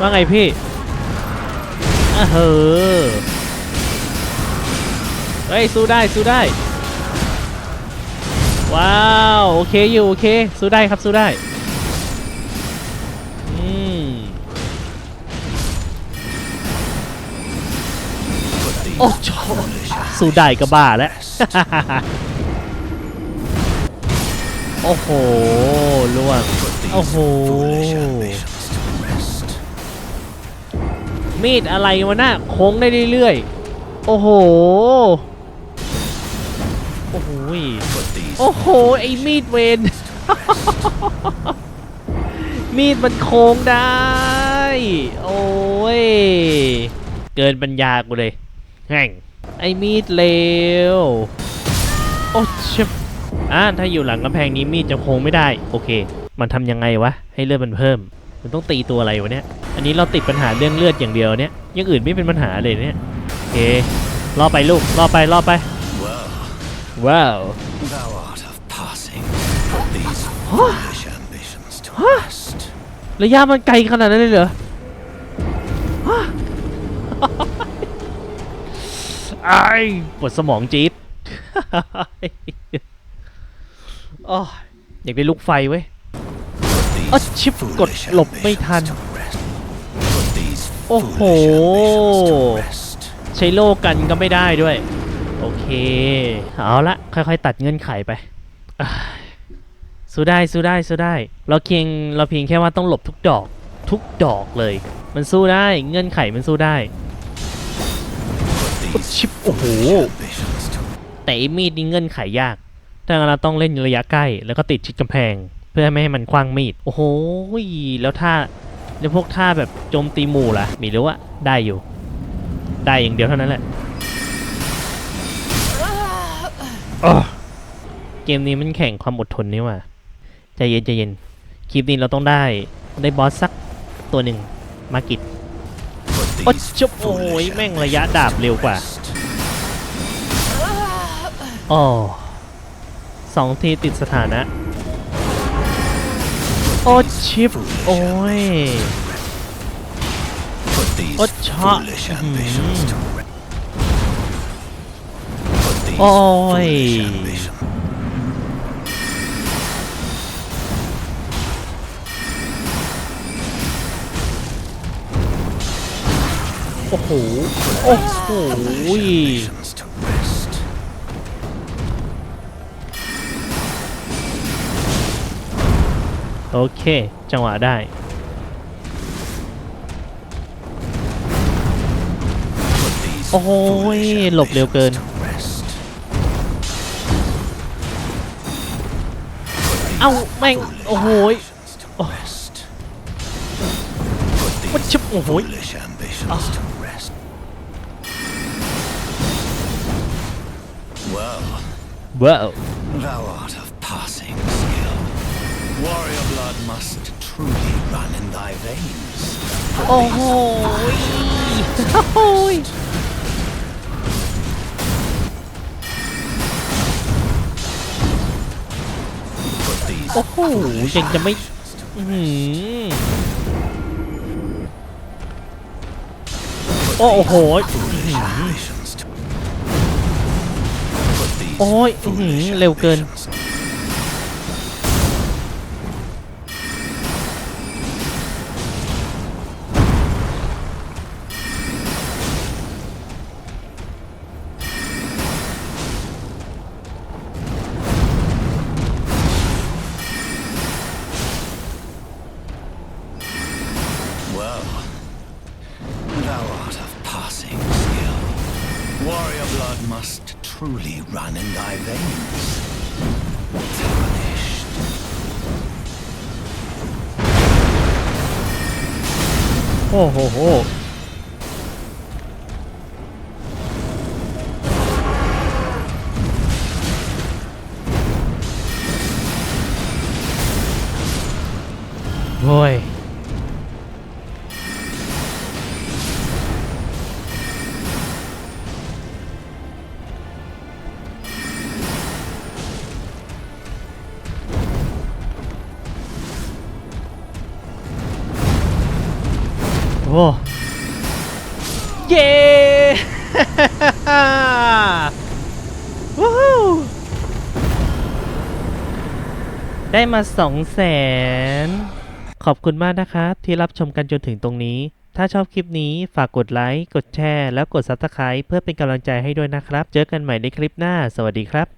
ว่าไงพี่อะเฮ้อเฮ้ยสู้ได้สู้ได้ ว้าวโอเคอยู่โอเคสู้ได้ครับสู้ได้อืมโอ้โหสู้ได้ก็บ้าแล้ว โอ้โหล่วง โอ้โห มีดอะไรวะน่ะโค้งได้เรื่อยๆ โอ้โห โอ้โห โอ้โห ไอ้มีดเวนมีดมันโค้งได้ โอ้ย เกินปัญญากูเลยแห่งไอ้มีดเลว โอ้ชิบอ่าถ้าอยู่หลังกำแพงนี้มีดจะโค้งไม่ได้ โอเค มันทำยังไงวะ ให้เลือดมันเพิ่ม มันต้องตีตัวอะไรวะเนี่ย อันนี้เราติดปัญหาเรื่องเลือดอย่างเดียวเนี่ยอยังอื่นไม่เป็นปัญหาเลยเนี่ยโอเครอไปลูกรอไปรอไป Well, ว้าว thou art of passing. Put these foolish ambitions to rest. ระยะมันไกลขนาดนั้นเลยเหรอฮะ ไอ้ายปวดสมองจี๊ดโอ้ยอยากได้ลูกไฟเว้ย Put อะ these ชิบกดหลบไม่ทัน โอ้โห ใช้โล่กันก็ไม่ได้ด้วย โอเค เอาละค่อยๆ ตัดเงื่อนไขไปสู้ได้สู้ได้สู้ได้ เราเพียงเราเพียงแค่ว่าต้องหลบทุกดอกทุกดอกเลย มันสู้ได้เงื่อนไขมันสู้ได้ชิบโอ้โหแต่มีดนี่เงื่อนไขยากถ้างั้นเราต้องเล่นระยะใกล้ แล้วก็ติดชิดกำแพง เพื่อไม่ให้มันคว้างมีด โอ้โห แล้วถ้าแล้วพวกท่าแบบโจมตีหมู่ล่ะไมีรู้ว่าได้อยู่ ได้อย่างเดียวเท่านั้นแหละอ้อเกมนี้มันแข่งความอดทนนี่หว่าใจเย็นใจเย็น คลิปนี้เราต้องได้ได้บอสสักตัวหนึ่งมากิด put โอ้ these จุบโอ้ย foolish แม่งระยะดาบเร็วกว่า rest. อ๋อสองทีติดสถานะโอ้ ชิปโอ้ย Put these Ôi, chọ. foolish ambitions to rest. Put these Ôi. foolish ambitions. โอ้โห โอ้โห โอเค จังหวะได้ Put these โอ้โห foolish หลบเร็วเกิน ambitions to rest. เอ้า แม่ง โอ้โห Ambitions to rest. Put วัด these ชิบโอ้โห foolish ambitions to rest. Well, ว้าว thou art of passing skill. Warrior blood must truly run in thy veins. โอ้โหโอ้ย Put these โอ้โห ยังจะไม่ อื้อหือโอ้โห foolish ambitions to Put these โอ้ยอื้อหือ foolish เร็วเกิน ambitions truly run in thy veins. Tarnished. Ho ho ho. Boy. โหโอ้เย้วู้ได้มาสองแสนขอบคุณมากนะครับ ที่รับชมกันจนถึงตรงนี้ ถ้าชอบคลิปนี้ฝากกดไลค์ กดแชร์ แล้วกด Subscribe เพื่อเป็นกำลังใจให้ด้วยนะครับ เจอกันใหม่ในคลิปหน้า สวัสดีครับ